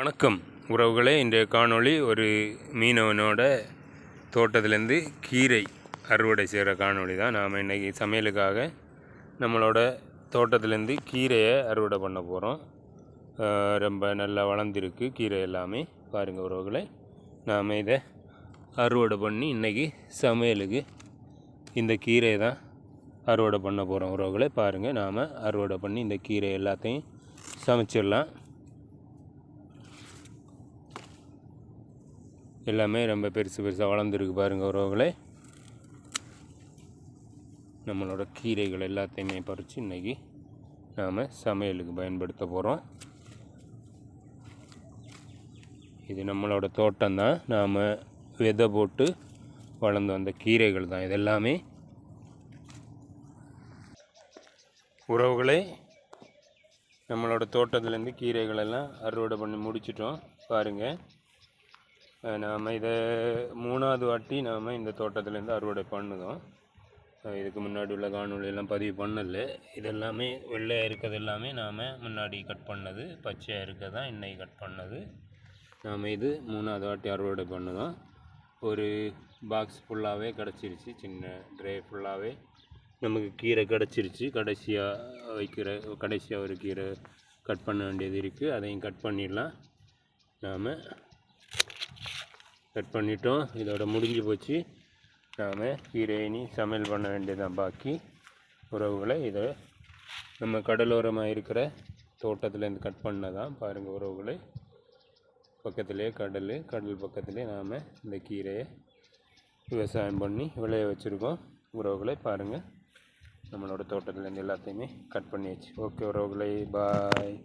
வணக்கம். உறவுகளே இன்றைய காணொளி ஒரு மீனவனோட தோட்டத்திலேருந்து கீரை அறுவடை செய்கிற காணொளி தான். நாம் இன்றைக்கி சமையலுக்காக நம்மளோட தோட்டத்திலேருந்து கீரையை அறுவடை பண்ண போகிறோம். ரொம்ப நல்லா வளர்ந்துருக்கு கீரை எல்லாமே. பாருங்கள் உறவுகளை நாம் இதை அறுவடை பண்ணி இன்றைக்கி சமையலுக்கு இந்த கீரையை தான் அறுவடை பண்ண போகிறோம். உறவுகளை பாருங்கள் நாம் அறுவடை பண்ணி இந்த கீரை எல்லாத்தையும் சமைச்சிடலாம். எல்லாமே ரொம்ப பெருசு பெருசாக வளர்ந்துருக்கு பாருங்கள் உறவுகளே. நம்மளோட கீரைகள் எல்லாத்தையுமே பறித்து இன்றைக்கி நாம் சமையலுக்கு பயன்படுத்த போகிறோம் இது நம்மளோட தோட்டம் தான். நாம் விதை போட்டு வளர்ந்து வந்த கீரைகள் தான் இதெல்லாமே. உறவுகளே நம்மளோட தோட்டத்துலேருந்து கீரைகள் எல்லாம் அறுவடை பண்ணி முடிச்சிட்டோம். பாருங்கள் நாம் இதை மூணாவது வாட்டி நாம் இந்த தோட்டத்துலேருந்து அறுவடை பண்ணுதோம். இதுக்கு முன்னாடி உள்ள காணொலியெல்லாம் பதிவு பண்ணல. இதெல்லாமே வெள்ளையாக இருக்கிறது எல்லாமே நாம் முன்னாடி கட் பண்ணது பச்சையாக இருக்கதான் இன்னைக்கு கட் பண்ணது. நாம் இது மூணாவது வாட்டி அறுவடை பண்ணுதோம். ஒரு பாக்ஸ் ஃபுல்லாகவே கிடச்சிருச்சு சின்ன ட்ரே ஃபுல்லாகவே நமக்கு கீரை கிடச்சிருச்சு கடைசியாக வைக்கிற கடைசியாக ஒரு கீரை கட் பண்ண வேண்டியது இருக்குது அதையும் கட் பண்ணிடலாம். நாம் கட் பண்ணிட்டோம். இதோட முடிஞ்சு போச்சு. நாம் கீரையினி சமையல் பண்ண வேண்டியதான் பாக்கி உறவுகளை இதை நம்ம கடலோரமாக இருக்கிற தோட்டத்துலேருந்து கட் பண்ணதான் பாருங்கள் உறவுகளை. பக்கத்துலேயே கடல் கடல் பக்கத்துலேயே நாம் இந்த கீரையை விவசாயம் பண்ணி விளைய வச்சுருக்கோம். உறவுகளை பாருங்கள் நம்மளோட தோட்டத்துலேருந்து எல்லாத்தையுமே கட் பண்ணியாச்சு. ஓகே உறவுகளை பாய்.